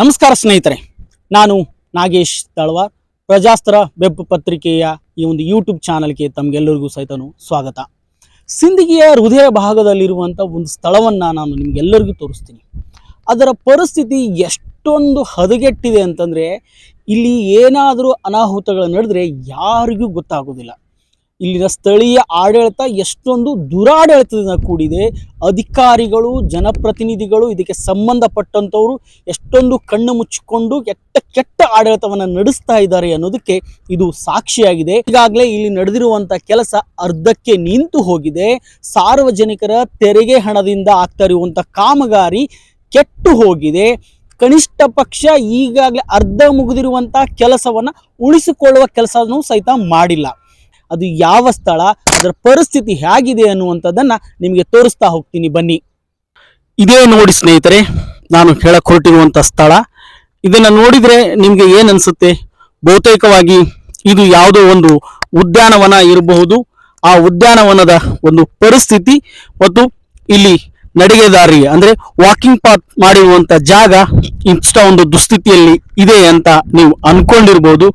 ನಮಸ್ಕಾರ ಸ್ನೇಹಿತರೆ, ನಾನು ನಾಗೇಶ್ ತಳವಾರ್, ಪ್ರಜಾಸ್ತ್ರ ವೆಬ್ ಪತ್ರಿಕೆಯ ಈ ಒಂದು ಯೂಟ್ಯೂಬ್ ಚಾನಲ್ಗೆ ತಮಗೆಲ್ಲರಿಗೂ ಸಹಿತನು ಸ್ವಾಗತ. ಸಿಂದಗಿಯ ಹೃದಯ ಭಾಗದಲ್ಲಿರುವಂಥ ಒಂದು ಸ್ಥಳವನ್ನು ನಾನು ನಿಮಗೆಲ್ಲರಿಗೂ ತೋರಿಸ್ತೀನಿ. ಅದರ ಪರಿಸ್ಥಿತಿ ಎಷ್ಟೊಂದು ಹದಗೆಟ್ಟಿದೆ ಅಂತಂದರೆ, ಇಲ್ಲಿ ಏನಾದರೂ ಅನಾಹುತಗಳು ನಡೆದರೆ ಯಾರಿಗೂ ಗೊತ್ತಾಗೋದಿಲ್ಲ. ಇಲ್ಲಿನ ಸ್ಥಳೀಯ ಆಡಳಿತ ಎಷ್ಟೊಂದು ದುರಾಡಳಿತದಿಂದ ಕೂಡಿದೆ. ಅಧಿಕಾರಿಗಳು, ಜನಪ್ರತಿನಿಧಿಗಳು ಇದಕ್ಕೆ ಸಂಬಂಧಪಟ್ಟಂಥವರು ಎಷ್ಟೊಂದು ಕಣ್ಣು ಮುಚ್ಚಿಕೊಂಡು ಕೆಟ್ಟ ಕೆಟ್ಟ ಆಡಳಿತವನ್ನು ನಡೆಸ್ತಾ ಇದ್ದಾರೆ ಅನ್ನೋದಕ್ಕೆ ಇದು ಸಾಕ್ಷಿಯಾಗಿದೆ. ಈಗಾಗಲೇ ಇಲ್ಲಿ ನಡೆದಿರುವಂಥ ಕೆಲಸ ಅರ್ಧಕ್ಕೆ ನಿಂತು ಹೋಗಿದೆ. ಸಾರ್ವಜನಿಕರ ತೆರಿಗೆ ಹಣದಿಂದ ಆಗ್ತಾ ಇರುವಂಥ ಕಾಮಗಾರಿ ಕೆಟ್ಟು ಹೋಗಿದೆ. ಕನಿಷ್ಠ ಪಕ್ಷ ಈಗಾಗಲೇ ಅರ್ಧ ಮುಗಿದಿರುವಂಥ ಕೆಲಸವನ್ನು ಉಳಿಸಿಕೊಳ್ಳುವ ಕೆಲಸನೂ ಸಹಿತ ಮಾಡಿಲ್ಲ. ಅದು ಯಾವ ಸ್ಥಳ, ಅದರ ಪರಿಸ್ಥಿತಿ ಹೇಗಿದೆ ಅನ್ನುವಂಥದ್ದನ್ನು ನಿಮಗೆ ತೋರಿಸ್ತಾ ಹೋಗ್ತೀನಿ. ಬನ್ನಿ. ಇದೇ ನೋಡಿ ಸ್ನೇಹಿತರೆ, ನಾನು ಹೇಳಕ್ ಹೊರಟಿರುವಂಥ ಸ್ಥಳ. ಇದನ್ನು ನೋಡಿದರೆ ನಿಮಗೆ ಏನು ಅನಿಸುತ್ತೆ? ಬಹುತೇಕವಾಗಿ ಇದು ಯಾವುದೋ ಒಂದು ಉದ್ಯಾನವನ ಇರಬಹುದು. ಆ ಉದ್ಯಾನವನದ ಒಂದು ಪರಿಸ್ಥಿತಿ ಮತ್ತು ಇಲ್ಲಿ ನಡಿಗೆ ದಾರಿ, ಅಂದ್ರೆ ವಾಕಿಂಗ್ ಪಾತ್ ಮಾಡಿರುವಂತ ಜಾಗ ಇಂಥ ಒಂದು ದುಸ್ಥಿತಿಯಲ್ಲಿ ಇದೆ ಅಂತ ನೀವು ಅನ್ಕೊಂಡಿರ್ಬೋದು.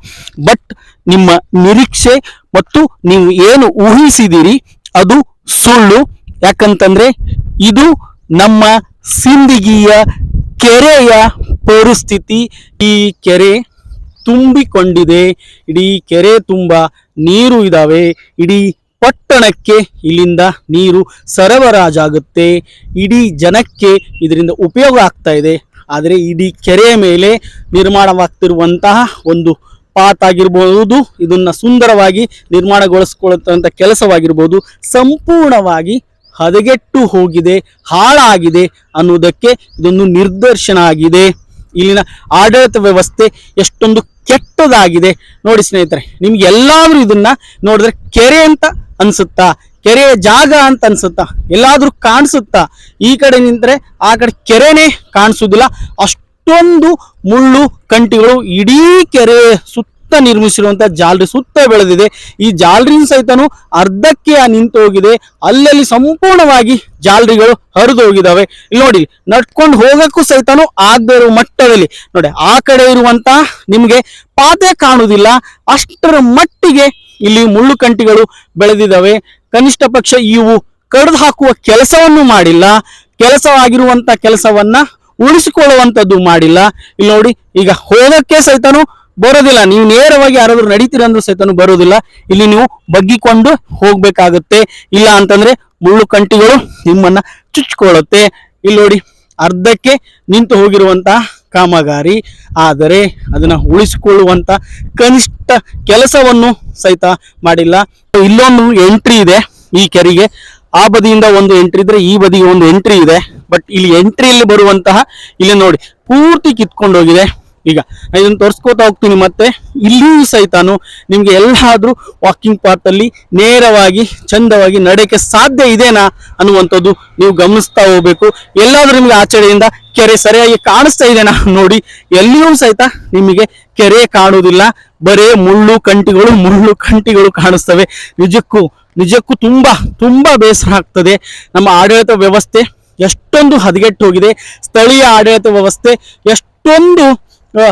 ಬಟ್ ನಿಮ್ಮ ನಿರೀಕ್ಷೆ ಮತ್ತು ನೀವು ಏನು ಊಹಿಸಿದಿರಿ, ಅದು ಸುಳ್ಳು. ಯಾಕಂತಂದ್ರೆ ಇದು ನಮ್ಮ ಸಿಂದಗಿಯ ಕೆರೆಯ ಪರಿಸ್ಥಿತಿ. ಈ ಕೆರೆ ತುಂಬಿಕೊಂಡಿದೆ. ಇಡೀ ಕೆರೆ ತುಂಬ ನೀರು ಇದಾವೆ. ಇಡೀ ಪಟ್ಟಣಕ್ಕೆ ಇಲ್ಲಿಂದ ನೀರು ಸರಬರಾಜಾಗುತ್ತೆ. ಇಡೀ ಜನಕ್ಕೆ ಇದರಿಂದ ಉಪಯೋಗ ಆಗ್ತಾ ಇದೆ. ಆದರೆ ಇಡೀ ಕೆರೆಯ ಮೇಲೆ ನಿರ್ಮಾಣವಾಗ್ತಿರುವಂತಹ ಒಂದು ಪಾತ್ ಆಗಿರ್ಬೋದು, ಇದನ್ನ ಸುಂದರವಾಗಿ ನಿರ್ಮಾಣಗೊಳಿಸ್ಕೊಳ್ಳುವಂಥ ಕೆಲಸವಾಗಿರ್ಬೋದು, ಸಂಪೂರ್ಣವಾಗಿ ಹದಗೆಟ್ಟು ಹೋಗಿದೆ, ಹಾಳಾಗಿದೆ ಅನ್ನುವುದಕ್ಕೆ ಇದೊಂದು ನಿರ್ದರ್ಶನ ಆಗಿದೆ. ಇಲ್ಲಿನ ಆಡಳಿತ ವ್ಯವಸ್ಥೆ ಎಷ್ಟೊಂದು ಕೆಟ್ಟದಾಗಿದೆ. ನೋಡಿ ಸ್ನೇಹಿತರೆ ನಿಮ್ಗೆ ಎಲ್ಲಾದರೂ ಇದನ್ನ ನೋಡಿದ್ರೆ ಕೆರೆ ಅಂತ ಅನ್ಸುತ್ತಾ? ಕೆರೆಯ ಜಾಗ ಅಂತ ಅನ್ಸುತ್ತಾ? ಎಲ್ಲಾದ್ರೂ ಕಾಣಿಸುತ್ತಾ? ಈ ಕಡೆ ನಿಂತರೆ ಆ ಕಡೆ ಕೆರೆನೇ ಕಾಣಿಸುವುದಿಲ್ಲ ಅಷ್ಟೊಂದು ಮುಳ್ಳು, ಕಂಟಿಗಳು ಇಡೀ ಕೆರೆ ಸುತ್ತ ನಿರ್ಮಿಸಿರುವಂತಹ ಜಾಲರಿ ಸುತ್ತ ಬೆಳೆದಿದೆ. ಈ ಜಾಲರಿನ ಸಹಿತನು ಅರ್ಧಕ್ಕೆ ನಿಂತು ಹೋಗಿದೆ ಅಲ್ಲಲ್ಲಿ ಸಂಪೂರ್ಣವಾಗಿ ಜಾಲರಿಗಳು ಹರಿದು ಹೋಗಿದಾವೆ ಇಲ್ಲಿ ನೋಡಿ, ನಡ್ಕೊಂಡು ಹೋಗಕ್ಕೂ ಸಹಿತನು ಆಗದೆ ಮಟ್ಟದಲ್ಲಿ. ನೋಡಿ, ಆ ಕಡೆ ಇರುವಂತ ನಿಮಗೆ ಪಾತೆ ಕಾಣುವುದಿಲ್ಲ ಅಷ್ಟರ ಮಟ್ಟಿಗೆ ಇಲ್ಲಿ ಮುಳ್ಳು ಕಂಟಿಗಳು ಬೆಳೆದಿದ್ದಾವೆ. ಕನಿಷ್ಠ ಪಕ್ಷ ಇವು ಕಡ್ದು ಹಾಕುವ ಕೆಲಸವನ್ನು ಮಾಡಿಲ್ಲ. ಕೆಲಸವಾಗಿರುವಂತ ಕೆಲಸವನ್ನ ಉಳಿಸಿಕೊಳ್ಳುವಂಥದ್ದು ಮಾಡಿಲ್ಲ. ಇಲ್ಲಿ ನೋಡಿ, ಈಗ ಹೋಗಕ್ಕೆ ಸಹಿತನು ಬರೋದಿಲ್ಲ. ನೀವು ನೇರವಾಗಿ ಯಾರಾದ್ರೂ ನಡೀತೀರಂದ್ರೂ ಸಹಿತನು ಬರೋದಿಲ್ಲ. ಇಲ್ಲಿ ನೀವು ಬಗ್ಗಿಕೊಂಡು ಹೋಗ್ಬೇಕಾಗುತ್ತೆ. ಇಲ್ಲ ಅಂತಂದ್ರೆ ಮುಳ್ಳು ಕಂಟಿಗಳು ನಿಮ್ಮನ್ನ ಚುಚ್ಕೊಳ್ಳುತ್ತೆ. ಇಲ್ಲಿ ನೋಡಿ, ಅರ್ಧಕ್ಕೆ ನಿಂತು ಹೋಗಿರುವಂತಹ ಕಾಮಗಾರಿ, ಆದರೆ ಅದನ್ನ ಉಳಿಸಿಕೊಳ್ಳುವಂತ ಕನಿಷ್ಠ ಕೆಲಸವನ್ನು ಸಹಿತ ಮಾಡಿಲ್ಲ. ಇಲ್ಲೊಂದು ಎಂಟ್ರಿ ಇದೆ ಈ ಕೆರೆಗೆ. ಆ ಬದಿಯಿಂದ ಒಂದು ಎಂಟ್ರಿ ಇದ್ರೆ ಈ ಬದಿಗೆ ಒಂದು ಎಂಟ್ರಿ ಇದೆ. ಬಟ್ ಇಲ್ಲಿ ಎಂಟ್ರಿಯಲ್ಲಿ ಬರುವಂತಹ, ಇಲ್ಲಿ ನೋಡಿ, ಪೂರ್ತಿ ಕಿತ್ಕೊಂಡು ಹೋಗಿದೆ ಈಗ ನಾನು ಇದನ್ನು ತೋರಿಸ್ಕೋತಾ ಹೋಗ್ತೀನಿ ಮತ್ತೆ. ಇಲ್ಲಿಯೂ ಸಹಿತಾನು ನಿಮ್ಗೆ ಎಲ್ಲಾದ್ರೂ ವಾಕಿಂಗ್ ಪಾತ್ ಅಲ್ಲಿ ನೇರವಾಗಿ, ಚಂದವಾಗಿ ನಡೆಯಕ್ಕೆ ಸಾಧ್ಯ ಇದೇನಾ ಅನ್ನುವಂಥದ್ದು ನೀವು ಗಮನಿಸ್ತಾ ಹೋಗ್ಬೇಕು. ಎಲ್ಲಾದ್ರೂ ನಿಮ್ಗೆ ಆಚರಣೆಯಿಂದ ಕೆರೆ ಸರಿಯಾಗಿ ಕಾಣಿಸ್ತಾ ಇದೆನಾ ನೋಡಿ, ಎಲ್ಲಿಯೂ ಸಹಿತ ನಿಮಗೆ ಕೆರೆ ಕಾಣುವುದಿಲ್ಲ. ಬರೇ ಮುಳ್ಳು ಕಂಟಿಗಳು ಮುಳ್ಳು ಕಂಟಿಗಳು ಕಾಣಿಸ್ತವೆ. ನಿಜಕ್ಕೂ ನಿಜಕ್ಕೂ ತುಂಬಾ ತುಂಬಾ ಬೇಸರ ಆಗ್ತದೆ. ನಮ್ಮ ಆಡಳಿತ ವ್ಯವಸ್ಥೆ ಎಷ್ಟೊಂದು ಹದಗೆಟ್ಟು ಹೋಗಿದೆ. ಸ್ಥಳೀಯ ಆಡಳಿತ ವ್ಯವಸ್ಥೆ ಎಷ್ಟೊಂದು ಆ,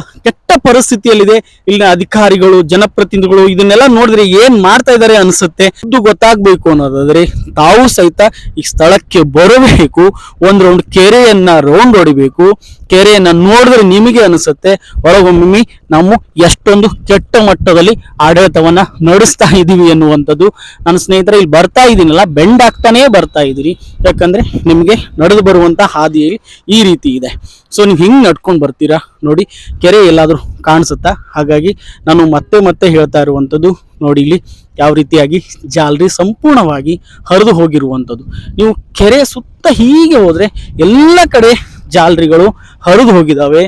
ಕೆಟ್ಟ ಪರಿಸ್ಥಿತಿಯಲ್ಲಿದೆ. ಇಲ್ಲಿನ ಅಧಿಕಾರಿಗಳು, ಜನಪ್ರತಿನಿಧಿಗಳು ಇದನ್ನೆಲ್ಲ ನೋಡಿದ್ರೆ ಏನ್ ಮಾಡ್ತಾ ಇದ್ದಾರೆ ಅನ್ಸುತ್ತೆ. ಇದು ಗೊತ್ತಾಗ್ಬೇಕು ಅನ್ನೋದಾದ್ರೆ ತಾವು ಸಹಿತ ಈ ಸ್ಥಳಕ್ಕೆ ಬರಬೇಕು. ಒಂದ್ ರೌಂಡ್ ಕೆರೆಯನ್ನ ರೌಂಡ್ ಹೊಡಿಬೇಕು. ಕೆರೆಯನ್ನ ನೋಡಿದ್ರೆ ನಿಮಗೆ ಅನಿಸುತ್ತೆ. ಒಳಗೊಮ್ಮೆ ನಾವು ಎಷ್ಟೊಂದು ಕೆಟ್ಟ ಮಟ್ಟದಲ್ಲಿ ಆಡಳಿತವನ್ನ ನಡೆಸ್ತಾ ಇದೀವಿ ಎನ್ನುವಂಥದ್ದು. ನನ್ನ ಸ್ನೇಹಿತರೆ, ಇಲ್ಲಿ ಬರ್ತಾ ಇದ್ದೀನಲ್ಲ ಬೆಂಡ್ ಆಗ್ತಾನೆ ಬರ್ತಾ ಇದೀರಿ. ಯಾಕಂದ್ರೆ ನಿಮಗೆ ನಡೆದು ಬರುವಂತ ಹಾದಿಯಲ್ಲಿ ಈ ರೀತಿ ಇದೆ. ಸೊ ನೀವು ಹಿಂಗ್ ನಡ್ಕೊಂಡು ಬರ್ತೀರಾ? ನೋಡಿ, ಕೆರೆ ಎಲ್ಲಾದ್ರೂ ಕಾಣಿಸುತ್ತಾ? ಹಾಗಾಗಿ ನಾನು ಮತ್ತೆ ಮತ್ತೆ ಹೇಳ್ತಾ ಇರುವಂಥದ್ದು ನೋಡಿ ಇಲ್ಲಿ ಯಾವ ರೀತಿಯಾಗಿ ಜಾಲರಿ ಸಂಪೂರ್ಣವಾಗಿ ಹರಿದು ಹೋಗಿರುವಂಥದ್ದು. ನೀವು ಕೆರೆ ಸುತ್ತ ಹೀಗೆ ಹೋದರೆ ಎಲ್ಲ ಕಡೆ ಜಾಲರಿಗಳು ಹರಿದು ಹೋಗಿದಾವೆ.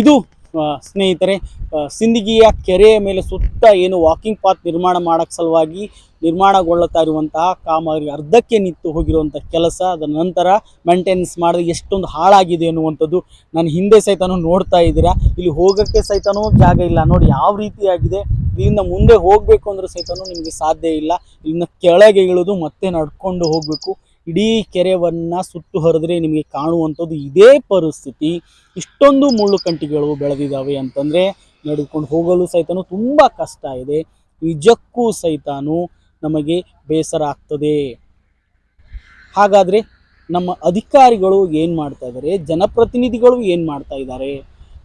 ಇದು ಸ್ನೇಹಿತರೆ ಸಿಂದಗಿಯ ಕೆರೆಯ ಮೇಲೆ ಸುತ್ತ ಏನು ವಾಕಿಂಗ್ ಪಾತ್ ನಿರ್ಮಾಣ ಮಾಡಕ್ಕೆ ಸಲುವಾಗಿ ನಿರ್ಮಾಣಗೊಳ್ಳುತ್ತಾ ಇರುವಂತಹ ಕಾಮಗಾರಿ ಅರ್ಧಕ್ಕೆ ನಿಂತು ಹೋಗಿರುವಂಥ ಕೆಲಸ, ಅದರ ನಂತರ ಮೇಂಟೆನೆನ್ಸ್ ಮಾಡಿದ್ರೆ ಎಷ್ಟೊಂದು ಹಾಳಾಗಿದೆ ಅನ್ನುವಂಥದ್ದು ನಾನು ಹಿಂದೆ ಸಹಿತನೂ ನೋಡ್ತಾ ಇದ್ದೀರಾ. ಇಲ್ಲಿ ಹೋಗೋಕ್ಕೆ ಸಹಿತನೂ ಜಾಗ ಇಲ್ಲ. ನೋಡಿ ಯಾವ ರೀತಿಯಾಗಿದೆ. ಇಲ್ಲಿಂದ ಮುಂದೆ ಹೋಗಬೇಕು ಅಂದರೂ ಸಹಿತನೂ ನಿಮಗೆ ಸಾಧ್ಯ ಇಲ್ಲ. ಇಲ್ಲಿಂದ ಕೆಳಗೆ ಇಳಿದು ಮತ್ತೆ ನಡ್ಕೊಂಡು ಹೋಗಬೇಕು. ಇಡೀ ಕೆರೆವನ್ನು ಸುತ್ತು ಹರಿದ್ರೆ ನಿಮಗೆ ಕಾಣುವಂಥದ್ದು ಇದೇ ಪರಿಸ್ಥಿತಿ. ಇಷ್ಟೊಂದು ಮುಳ್ಳು ಕಂಟಿಗಳು ಬೆಳೆದಿದ್ದಾವೆ ಅಂತಂದರೆ ನಡೆದುಕೊಂಡು ಹೋಗಲು ಸಹಿತ ತುಂಬ ಕಷ್ಟ ಇದೆ. ನಿಜಕ್ಕೂ ಸಹಿತ ನಮಗೆ ಬೇಸರ ಆಗ್ತದೆ. ಹಾಗಾದರೆ ನಮ್ಮ ಅಧಿಕಾರಿಗಳು ಏನು ಮಾಡ್ತಾ ಇದ್ದಾರೆ ಜನಪ್ರತಿನಿಧಿಗಳು ಏನು ಮಾಡ್ತಾ ಇದ್ದಾರೆ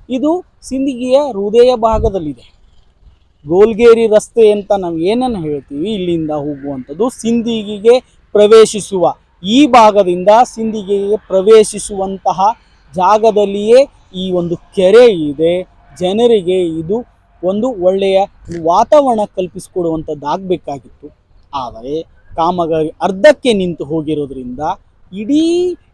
ಇದು ಸಿಂದಗಿಯ ಹೃದಯ ಭಾಗದಲ್ಲಿದೆ. ಗೋಲ್ಗೇರಿ ರಸ್ತೆ ಅಂತ ನಾವು ಏನನ್ನು ಹೇಳ್ತೀವಿ? ಇಲ್ಲಿಂದ ಹೋಗುವಂಥದ್ದು ಸಿಂದಿಗಿಗೆ ಪ್ರವೇಶಿಸುವ ಈ ಭಾಗದಿಂದ ಸಿಂದಿಗೆಗೆ ಪ್ರವೇಶಿಸುವಂತಹ ಜಾಗದಲ್ಲಿಯೇ ಈ ಒಂದು ಕೆರೆ ಇದೆ. ಜನರಿಗೆ ಇದು ಒಂದು ಒಳ್ಳೆಯ ವಾತಾವರಣ ಕಲ್ಪಿಸಿಕೊಡುವಂಥದ್ದಾಗಬೇಕಾಗಿತ್ತು ಆದರೆ ಕಾಮಗಾರಿ ಅರ್ಧಕ್ಕೆ ನಿಂತು ಹೋಗಿರೋದ್ರಿಂದ ಇಡೀ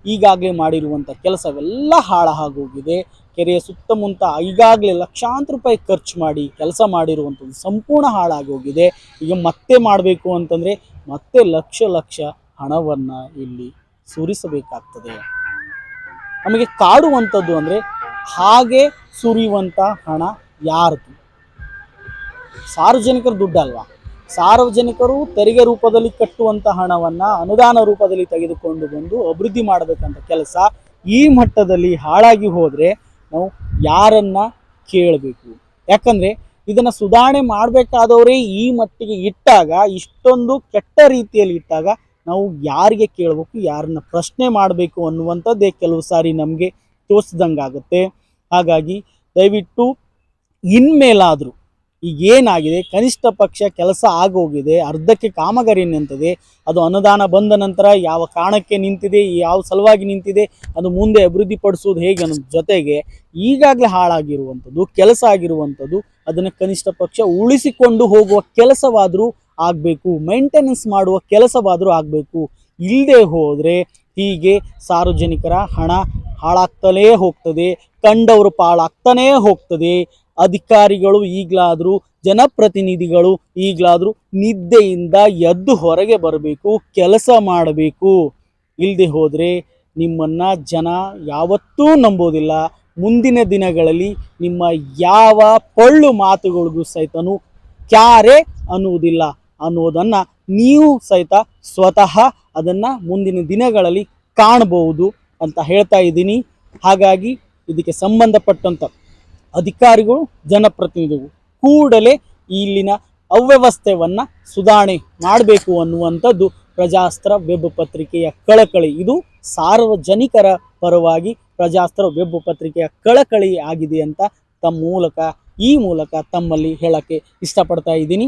ಈಗಾಗಲೇ ಮಾಡಿರುವಂಥ ಕೆಲಸವೆಲ್ಲ ಹಾಳಾಗೋಗಿದೆ. ಕೆರೆಯ ಸುತ್ತಮುತ್ತ ಈಗಾಗಲೇ ಲಕ್ಷಾಂತರ ರೂಪಾಯಿ ಖರ್ಚು ಮಾಡಿ ಕೆಲಸ ಮಾಡಿರುವಂಥದ್ದು ಸಂಪೂರ್ಣ ಹಾಳಾಗೋಗಿದೆ. ಈಗ ಮತ್ತೆ ಮಾಡಬೇಕು ಅಂತಂದರೆ ಮತ್ತೆ ಲಕ್ಷ ಲಕ್ಷ ಹಣವನ್ನು ಇಲ್ಲಿ ಸುರಿಸಬೇಕಾಗ್ತದೆ. ನಮಗೆ ಕಾಡುವಂಥದ್ದು ಅಂದರೆ ಹಾಗೆ ಸುರಿಯುವಂಥ ಹಣ ಯಾರದು? ಸಾರ್ವಜನಿಕರ ದುಡ್ಡಲ್ವಾ? ಸಾರ್ವಜನಿಕರು ತೆರಿಗೆ ರೂಪದಲ್ಲಿ ಕಟ್ಟುವಂಥ ಹಣವನ್ನು ಅನುದಾನ ರೂಪದಲ್ಲಿ ತೆಗೆದುಕೊಂಡು ಬಂದು ಅಭಿವೃದ್ಧಿ ಮಾಡಬೇಕಂತ ಕೆಲಸ ಈ ಮಟ್ಟದಲ್ಲಿ ಹಾಳಾಗಿ ಹೋದರೆ ನಾವು ಯಾರನ್ನ ಕೇಳಬೇಕು? ಯಾಕಂದರೆ ಇದನ್ನು ಸುಧಾರಣೆ ಮಾಡಬೇಕಾದವರೇ ಈ ಮಟ್ಟಿಗೆ ಇಟ್ಟಾಗ, ಇಷ್ಟೊಂದು ಕೆಟ್ಟ ರೀತಿಯಲ್ಲಿ ಇಟ್ಟಾಗ ನಾವು ಯಾರಿಗೆ ಕೇಳಬೇಕು, ಯಾರನ್ನ ಪ್ರಶ್ನೆ ಮಾಡಬೇಕು ಅನ್ನುವಂಥದ್ದೇ ಕೆಲವು ಸಾರಿ ನಮಗೆ ತೋರಿಸ್ದಂಗಾಗುತ್ತೆ ಹಾಗಾಗಿ ದಯವಿಟ್ಟು ಇನ್ಮೇಲಾದರೂ ಈಗ ಏನಾಗಿದೆ, ಕನಿಷ್ಠ ಪಕ್ಷ ಕೆಲಸ ಆಗೋಗಿದೆ, ಅರ್ಧಕ್ಕೆ ಕಾಮಗಾರಿ ನಿಂತಿದೆ, ಅದು ಅನುದಾನ ಬಂದ ನಂತರ ಯಾವ ಕಾರಣಕ್ಕೆ ನಿಂತಿದೆ, ಯಾವ ಸಲುವಾಗಿ ನಿಂತಿದೆ, ಅದು ಮುಂದೆ ಅಭಿವೃದ್ಧಿಪಡಿಸೋದು ಹೇಗೆ ಅನ್ನೋದ್ರ ಜೊತೆಗೆ ಈಗಾಗಲೇ ಹಾಳಾಗಿರುವಂಥದ್ದು, ಕೆಲಸ ಆಗಿರುವಂಥದ್ದು, ಅದನ್ನು ಕನಿಷ್ಠ ಪಕ್ಷ ಉಳಿಸಿಕೊಂಡು ಹೋಗುವ ಕೆಲಸವಾದರೂ ಆಗಬೇಕು ಮೇಂಟೆನೆನ್ಸ್ ಮಾಡುವ ಕೆಲಸವಾದರೂ ಆಗಬೇಕು. ಇಲ್ಲದೆ ಹೋದರೆ ಹೀಗೆ ಸಾರ್ವಜನಿಕರ ಹಣ ಹಾಳಾಗ್ತಲೇ ಹೋಗ್ತದೆ, ಕಂಡವರು ಪಾಳಾಗ್ತಾನೇ ಹೋಗ್ತದೆ. ಅಧಿಕಾರಿಗಳು ಈಗಲಾದರೂ, ಜನಪ್ರತಿನಿಧಿಗಳು ಈಗಲಾದರೂ ನಿದ್ದೆಯಿಂದ ಎದ್ದು ಹೊರಗೆ ಬರಬೇಕು, ಕೆಲಸ ಮಾಡಬೇಕು. ಇಲ್ಲದೆ ಹೋದರೆ ನಿಮ್ಮನ್ನು ಜನ ಯಾವತ್ತೂ ನಂಬೋದಿಲ್ಲ. ಮುಂದಿನ ದಿನಗಳಲ್ಲಿ ನಿಮ್ಮ ಯಾವ ಪೊಳ್ಳು ಮಾತುಗಳಿಗೂ ಸಹಿತನೂ ಕ್ಯಾರೆ ಅನ್ನುವುದಿಲ್ಲ. ಅನ್ನೋದನ್ನು ನೀವು ಸಹಿತ ಸ್ವತಃ ಅದನ್ನು ಮುಂದಿನ ದಿನಗಳಲ್ಲಿ ಕಾಣಬಹುದು ಅಂತ ಹೇಳ್ತಾ ಇದ್ದೀನಿ. ಹಾಗಾಗಿ ಇದಕ್ಕೆ ಸಂಬಂಧಪಟ್ಟಂಥ ಅಧಿಕಾರಿಗಳು, ಜನಪ್ರತಿನಿಧಿಗಳು ಕೂಡಲೇ ಇಲ್ಲಿನ ಅವ್ಯವಸ್ಥೆಯನ್ನು ಸುಧಾರಣೆ ಮಾಡಬೇಕು ಅನ್ನುವಂಥದ್ದು ಪ್ರಜಾಸ್ತ್ರ ವೆಬ್ ಪತ್ರಿಕೆಯ ಕಳಕಳಿ. ಇದು ಸಾರ್ವಜನಿಕರ ಪರವಾಗಿ ಪ್ರಜಾಸ್ತ್ರ ವೆಬ್ ಪತ್ರಿಕೆಯ ಕಳಕಳಿ ಆಗಿದೆ ಅಂತ ತಮ್ಮ ಮೂಲಕ, ಈ ಮೂಲಕ ತಮ್ಮಲ್ಲಿ ಹೇಳಕ್ಕೆ ಇಷ್ಟಪಡ್ತಾ ಇದ್ದೀನಿ.